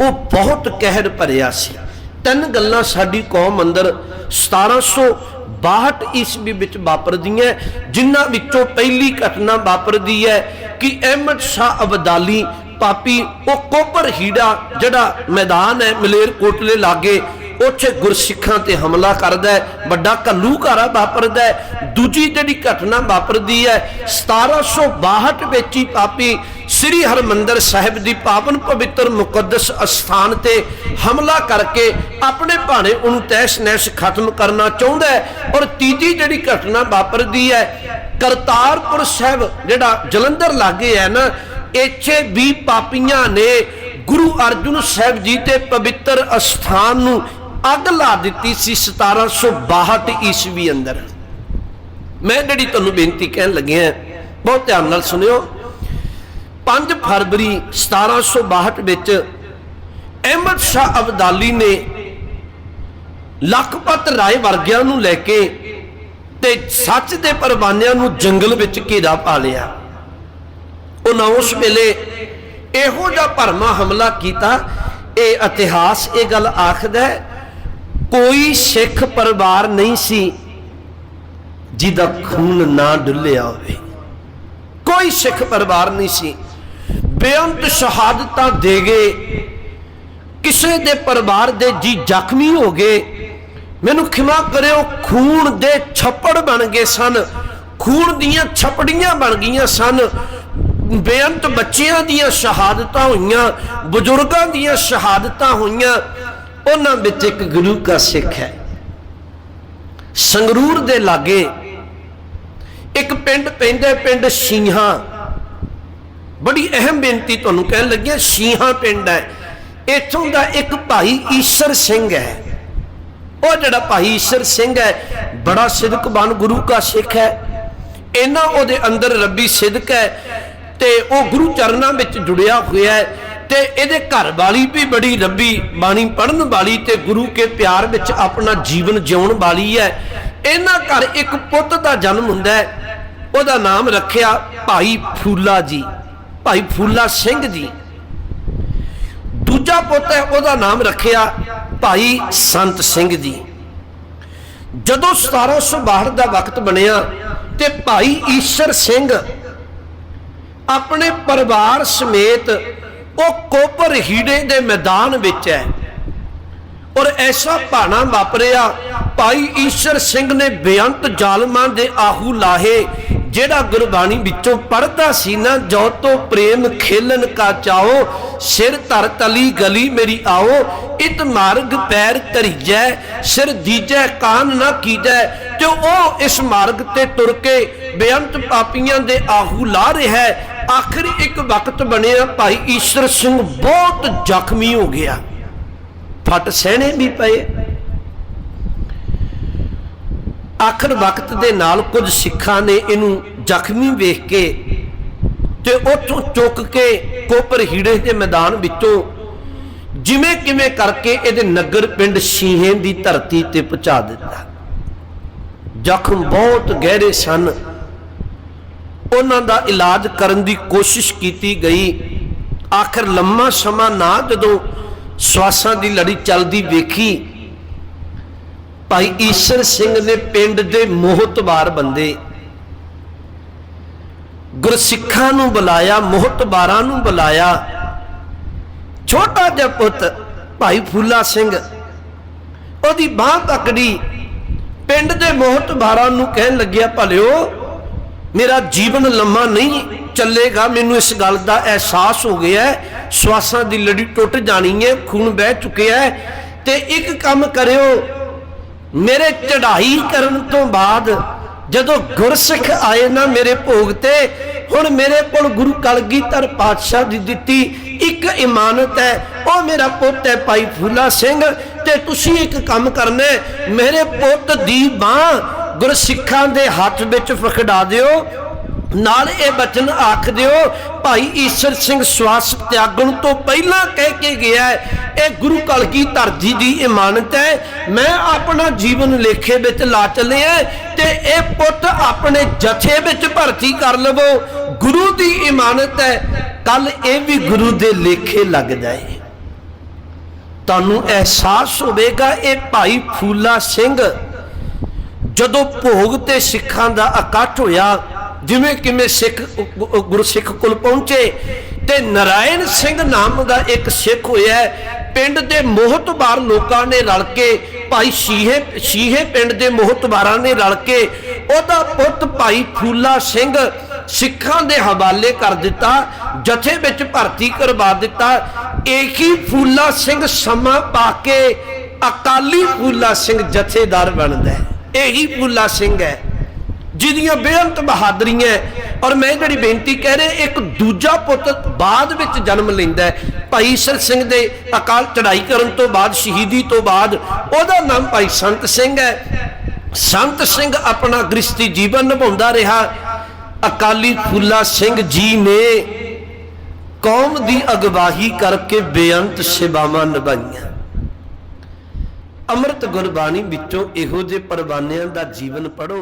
ਉਹ ਬਹੁਤ ਕਹਿਰ ਭਰਿਆ ਸੀ। ਤਿੰਨ ਗੱਲਾਂ ਸਾਡੀ ਕੌਮ ਅੰਦਰ 1762 ਈਸਵੀ ਵਿੱਚ ਵਾਪਰਦੀਆਂ ਜਿਨ੍ਹਾਂ ਵਿੱਚੋਂ ਪਹਿਲੀ ਘਟਨਾ ਵਾਪਰਦੀ ਹੈ ਕਿ ਅਹਿਮਦ ਸ਼ਾਹ ਅਬਦਾਲੀ, ਪਾਪੀ ਉਹ ਕੋਪਰ ਹੀੜਾ ਜਿਹੜਾ ਮੈਦਾਨ ਹੈ ਮਲੇਰ ਕੋਟਲੇ ਲਾਗੇ ਉੱਥੇ ਗੁਰਸਿੱਖਾਂ ਤੇ ਹਮਲਾ ਕਰਦਾ ਹੈ, ਵੱਡਾ ਘੱਲੂਘਾਰਾ ਵਾਪਰਦਾ ਹੈ, ਦੂਜੀ ਜਿਹੜੀ ਘਟਨਾ ਵਾਪਰਦੀ ਹੈ 1762 ਵਿੱਚ ਹੀ ਪਾਪੀ ਸ੍ਰੀ ਹਰਮੰਦਰ ਸਾਹਿਬ ਦੀ ਪਾਵਨ ਪਵਿੱਤਰ ਮੁਕੱਦਸ ਅਸਥਾਨ ਤੇ ਹਮਲਾ ਕਰਕੇ ਆਪਣੇ ਭਾਣੇ ਉਹਨੂੰ ਤੈਸ਼ ਨੈਸ਼ ਖਤਮ ਕਰਨਾ ਚਾਹੁੰਦਾ ਹੈ ਔਰ ਤੀਜੀ ਜਿਹੜੀ ਘਟਨਾ ਵਾਪਰਦੀ ਹੈ, ਕਰਤਾਰਪੁਰ ਸਾਹਿਬ, ਜਿਹੜਾ ਜਲੰਧਰ ਲਾਗੇ ਹੈ ਨਾ, ਇੱਥੇ ਵੀ ਪਾਪੀਆਂ ਨੇ ਗੁਰੂ ਅਰਜੁਨ ਸਾਹਿਬ ਜੀ ਤੇ ਪਵਿੱਤਰ ਅਸਥਾਨ ਨੂੰ ਅੱਗ ਲਾ ਦਿੱਤੀ ਸੀ 1762 ਈਸਵੀ ਅੰਦਰ। ਮੈਂ ਜਿਹੜੀ ਤੁਹਾਨੂੰ ਬੇਨਤੀ ਕਹਿਣ ਲੱਗਿਆ ਬਹੁਤ ਧਿਆਨ ਨਾਲ ਸੁਣਿਓ। 5 ਫਰਵਰੀ 1762 ਵਿੱਚ ਅਹਿਮਦ ਸ਼ਾਹ ਅਬਦਾਲੀ ਨੇ ਲਖਪਤ ਰਾਏ ਵਰਗਿਆਂ ਨੂੰ ਲੈ ਕੇ ਤੇ ਸੱਚ ਦੇ ਪਰਵਾਨਿਆਂ ਨੂੰ ਜੰਗਲ ਵਿੱਚ ਘੇਰਾ ਪਾ ਲਿਆ। ਉਹਨਾਂ ਉਸ ਵੇਲੇ ਇਹੋ ਜਿਹਾ ਭਰਮਾ ਹਮਲਾ ਕੀਤਾ, ਇਹ ਇਤਿਹਾਸ ਇਹ ਗੱਲ ਆਖਦਾ ਹੈ ਕੋਈ ਸਿੱਖ ਪਰਿਵਾਰ ਨਹੀਂ ਸੀ ਜਿਹਦਾ ਖੂਨ ਨਾ ਡੁੱਲਿਆ ਹੋਵੇ। ਕੋਈ ਸਿੱਖ ਪਰਿਵਾਰ ਨਹੀਂ ਸੀ। ਬੇਅੰਤ ਸ਼ਹਾਦਤਾਂ ਦੇ ਗਏ। ਕਿਸੇ ਦੇ ਪਰਿਵਾਰ ਦੇ ਜੀ ਜ਼ਖਮੀ ਹੋ ਗਏ। ਮੈਨੂੰ ਖਿਮਾ ਕਰਿਓ, ਖੂਨ ਦੇ ਛੱਪੜ ਬਣ ਗਏ ਸਨ। ਖੂਨ ਦੀਆਂ ਛਪੜੀਆਂ ਬਣ ਗਈਆਂ ਸਨ। ਬੇਅੰਤ ਬੱਚਿਆਂ ਦੀਆਂ ਸ਼ਹਾਦਤਾਂ ਹੋਈਆਂ, ਬਜ਼ੁਰਗਾਂ ਦੀਆਂ ਸ਼ਹਾਦਤਾਂ ਹੋਈਆਂ। ਉਹਨਾਂ ਵਿੱਚ ਇੱਕ ਗੁਰੂ ਕਾ ਸਿੱਖ ਹੈ। ਸੰਗਰੂਰ ਦੇ ਲਾਗੇ ਇੱਕ ਪਿੰਡ ਪੈਂਦਾ ਪਿੰਡ ਸ਼ੀਹਾਂ। ਬੜੀ ਅਹਿਮ ਬੇਨਤੀ ਤੁਹਾਨੂੰ ਕਹਿਣ ਲੱਗਿਆ ਸ਼ੀਹਾਂ ਪਿੰਡ ਹੈ। ਇੱਥੋਂ ਦਾ ਇੱਕ ਭਾਈ ਈਸ਼ਰ ਸਿੰਘ ਹੈ। ਉਹ ਜਿਹੜਾ ਭਾਈ ਈਸ਼ਰ ਸਿੰਘ ਹੈ, ਬੜਾ ਸਿਦਕਬਾਨ ਗੁਰੂ ਕਾ ਸਿੱਖ ਹੈ। ਇਹਨਾਂ ਉਹਦੇ ਅੰਦਰ ਰੱਬੀ ਸਿਦਕ ਹੈ ਤੇ ਉਹ ਗੁਰੂ ਚਰਨਾਂ ਵਿੱਚ ਜੁੜਿਆ ਹੋਇਆ ਹੈ। ਤੇ ਇਹਦੇ ਘਰ ਵਾਲੀ ਵੀ ਬੜੀ ਰੱਬੀ ਬਾਣੀ ਪੜਨ ਵਾਲੀ ਤੇ ਗੁਰੂ ਕੇ ਪਿਆਰ ਵਿੱਚ ਆਪਣਾ ਜੀਵਨ ਜਿਉਣ ਵਾਲੀ ਹੈ। ਇਹਨਾਂ ਘਰ ਇੱਕ ਪੁੱਤ ਦਾ ਜਨਮ ਹੁੰਦਾ ਹੈ। ਉਹਦਾ ਨਾਮ ਰੱਖਿਆ ਭਾਈ ਫੂਲਾ ਜੀ, ਭਾਈ ਫੂਲਾ ਸਿੰਘ ਜੀ। ਦੂਜਾ ਪੁੱਤ ਹੈ, ਉਹਦਾ ਨਾਮ ਰੱਖਿਆ ਭਾਈ ਸੰਤ ਸਿੰਘ ਜੀ। ਜਦੋਂ 1762 ਦਾ ਵਕਤ ਬਣਿਆ ਤੇ ਭਾਈ ਈਸ਼ਰ ਸਿੰਘ ਆਪਣੇ ਪਰਿਵਾਰ ਸਮੇਤ ਉਹ ਕੋਪਰ ਹੀੜੇ ਦੇ ਮੈਦਾਨ ਵਿੱਚ ਹੈ। ਔਰ ਐਸਾ ਭਾਣਾ ਵਾਪਰਿਆ, ਭਾਈ ਈਸ਼ਰ ਸਿੰਘ ਨੇ ਬੇਅੰਤ ਜ਼ਾਲਮਾਂ ਦੇ ਆਹੂ ਲਾਹੇ, ਜਿਹੜਾ ਗੁਰਬਾਣੀ ਵਿੱਚੋਂ ਪੜਦਾ ਸੀ ਨਾ, ਜੋ ਤੋ ਪ੍ਰੇਮ ਖੇਲਨ ਕਾ ਚਾਓ ਸਿਰ ਧਰ ਤਲੀ ਗਲੀ ਮੇਰੀ ਆਓ, ਇਤ ਮਾਰਗ ਪੈਰ ਧਰੀਜੈ, ਸਿਰ ਦੀਜੈ ਕਾਨ ਨਾ ਕੀਜੈ, ਤੇ ਉਹ ਇਸ ਮਾਰਗ ਤੇ ਤੁਰ ਕੇ ਬੇਅੰਤ ਪਾਪੀਆਂ ਦੇ ਆਹੂ ਲਾ ਰਿਹਾ ਹੈ ਆਖਰ ਇੱਕ ਵਕਤ ਬਣਿਆ ਭਾਈ ਈਸ਼ਰ ਸਿੰਘ ਬਹੁਤ ਜ਼ਖਮੀ ਹੋ ਗਿਆ। ਫਟ ਸਹਿਣੇ ਵੀ ਪਏ। ਆਖਰ ਵਕਤ ਦੇ ਨਾਲ ਕੁਝ ਸਿੱਖਾਂ ਨੇ ਇਹਨੂੰ ਜ਼ਖਮੀ ਵੇਖ ਕੇ ਤੇ ਉੱਥੋਂ ਚੁੱਕ ਕੇ ਕੋਪਰ ਹੀੜੇ ਦੇ ਮੈਦਾਨ ਵਿੱਚੋਂ ਜਿਵੇਂ ਕਿਵੇਂ ਕਰਕੇ ਇਹਦੇ ਨਗਰ ਪਿੰਡ ਸ਼ੀਹੇ ਦੀ ਧਰਤੀ ਤੇ ਪਹੁੰਚਾ ਦਿੱਤਾ। ਜ਼ਖਮ ਬਹੁਤ ਗਹਿਰੇ ਸਨ। ਉਹਨਾਂ ਦਾ ਇਲਾਜ ਕਰਨ ਦੀ ਕੋਸ਼ਿਸ਼ ਕੀਤੀ ਗਈ। ਆਖਰ ਲੰਮਾ ਸਮਾਂ ਨਾ ਜਦੋਂ ਸਵਾਸਾਂ ਦੀ ਲੜੀ ਚੱਲਦੀ ਵੇਖੀ, ਭਾਈ ਈਸ਼ਰ ਸਿੰਘ ਨੇ ਪਿੰਡ ਦੇ ਮੋਹਤਬਾਰ ਬੰਦੇ ਗੁਰਸਿੱਖਾਂ ਨੂੰ ਬੁਲਾਇਆ, ਮੋਹਤਬਾਰਾਂ ਨੂੰ ਬੁਲਾਇਆ। ਛੋਟਾ ਜਿਹਾ ਪੁੱਤ ਭਾਈ ਫੂਲਾ ਸਿੰਘ, ਉਹਦੀ ਬਾਹ ਪਕੜੀ ਪਿੰਡ ਦੇ ਮੋਹਤਬਾਰਾਂ ਨੂੰ ਕਹਿਣ ਲੱਗਿਆ, ਭਲਿਓ ਮੇਰਾ ਜੀਵਨ ਲੰਮਾ ਨਹੀਂ ਚੱਲੇਗਾ। ਮੈਨੂੰ ਇਸ ਗੱਲ ਦਾ ਅਹਿਸਾਸ ਹੋ ਗਿਆ ਹੈ। ਸਵਾਸਾਂ ਦੀ ਲੜੀ ਟੁੱਟ ਜਾਣੀ ਹੈ, ਖੂਨ ਵਹਿ ਚੁੱਕਿਆ ਹੈ। ਤੇ ਇੱਕ ਕੰਮ ਕਰਿਓ, ਮੇਰੇ ਚੜਾਈ ਕਰਨ ਤੋਂ ਬਾਅਦ ਜਦੋਂ ਗੁਰਸਿੱਖ ਆਏ ਨਾ ਮੇਰੇ ਭੋਗ ਤੇ, ਹੁਣ ਮੇਰੇ ਕੋਲ ਗੁਰੂ ਕਲਗੀਧਰ ਪਾਤਸ਼ਾਹ ਦੀ ਦਿੱਤੀ ਇੱਕ ਇਮਾਨਤ ਹੈ। ਉਹ ਮੇਰਾ ਪੁੱਤ ਹੈ ਭਾਈ ਫੂਲਾ ਸਿੰਘ, ਤੇ ਤੁਸੀਂ ਇੱਕ ਕੰਮ ਕਰਨਾ ਮੇਰੇ ਪੁੱਤ ਦੀ ਬਾਹ ਗੁਰਸਿੱਖਾਂ ਦੇ ਹੱਥ ਵਿੱਚ ਫਖੜਾ ਦਿਓ। ਨਾਲ ਇਹ ਬਚਨ ਆਖ ਦਿਓ, ਭਾਈ ਈਸ਼ਰ ਸਿੰਘ ਸਵਾਸ ਤਿਆਗਣ ਤੋਂ ਪਹਿਲਾਂ ਕਹਿ ਕੇ ਗਿਆ ਇਹ ਗੁਰੂ ਕਲਗੀਧਰ ਜੀ ਦੀ ਇਮਾਨਤ ਹੈ। ਮੈਂ ਆਪਣਾ ਜੀਵਨ ਲੇਖੇ ਵਿੱਚ ਲਾ ਚੱਲਿਆ ਤੇ ਇਹ ਪੁੱਤ ਆਪਣੇ ਜਥੇ ਵਿੱਚ ਭਰਤੀ ਕਰ ਲਵੋ। ਗੁਰੂ ਦੀ ਇਮਾਨਤ ਹੈ, ਕੱਲ ਇਹ ਵੀ ਗੁਰੂ ਦੇ ਲੇਖੇ ਲੱਗ ਜਾਏ ਤੁਹਾਨੂੰ ਅਹਿਸਾਸ ਹੋਵੇਗਾ, ਇਹ ਭਾਈ ਫੂਲਾ ਸਿੰਘ ਜਦੋਂ ਭੋਗ ਤੇ ਸਿੱਖਾਂ ਦਾ ਇਕੱਠ ਹੋਇਆ, ਜਿਵੇਂ ਕਿਵੇਂ ਸਿੱਖ ਗੁਰਸਿੱਖ ਕੋਲ ਪਹੁੰਚੇ, ਤੇ ਨਰਾਇਣ ਸਿੰਘ ਨਾਮ ਦਾ ਇੱਕ ਸਿੱਖ ਹੋਇਆ ਪਿੰਡ ਦੇ ਮੋਹਤਬਾਰ ਲੋਕਾਂ ਨੇ ਰਲ ਕੇ, ਭਾਈ ਸ਼ੀਹੇ ਸ਼ੀਹੇ ਪਿੰਡ ਦੇ ਮੋਹਤਬਾਰਾਂ ਨੇ ਰਲ ਕੇ ਉਹਦਾ ਪੁੱਤ ਭਾਈ ਫੂਲਾ ਸਿੰਘ ਸਿੱਖਾਂ ਦੇ ਹਵਾਲੇ ਕਰ ਦਿੱਤਾ, ਜਥੇ ਵਿੱਚ ਭਰਤੀ ਕਰਵਾ ਦਿੱਤਾ। ਏਕੀ ਫੂਲਾ ਸਿੰਘ ਸਮਾਂ ਪਾ ਕੇ ਅਕਾਲੀ ਫੂਲਾ ਸਿੰਘ ਜਥੇਦਾਰ ਬਣਦਾ ਹੈ। ਇਹੀ ਫੂਲਾ ਸਿੰਘ ਹੈ, ਜਿਹਦੀਆਂ ਬੇਅੰਤ ਬਹਾਦਰੀਆਂ ਔਰ ਮੈਂ ਜਿਹੜੀ ਬੇਨਤੀ ਕਹਿ ਰਿਹਾ, ਇੱਕ ਦੂਜਾ ਪੁੱਤ ਬਾਅਦ ਵਿੱਚ ਜਨਮ ਲੈਂਦਾ ਭਾਈ ਈਸਰ ਸਿੰਘ ਦੇ ਅਕਾਲ ਚੜਾਈ ਕਰਨ ਤੋਂ ਬਾਅਦ, ਸ਼ਹੀਦੀ ਤੋਂ ਬਾਅਦ, ਉਹਦਾ ਨਾਮ ਭਾਈ ਸੰਤ ਸਿੰਘ ਹੈ। ਸੰਤ ਸਿੰਘ ਆਪਣਾ ਗ੍ਰਸਤੀ ਜੀਵਨ ਨਿਭਾਉਂਦਾ ਰਿਹਾ। ਅਕਾਲੀ ਫੂਲਾ ਸਿੰਘ ਜੀ ਨੇ ਕੌਮ ਦੀ ਅਗਵਾਹੀ ਕਰਕੇ ਬੇਅੰਤ ਸੇਵਾਵਾਂ ਨਿਭਾਈਆਂ। ਅੰਮ੍ਰਿਤ ਗੁਰਬਾਣੀ ਵਿੱਚੋਂ ਇਹੋ ਜਿਹੇ ਪਰਵਾਨਿਆਂ ਦਾ ਜੀਵਨ ਪੜੋ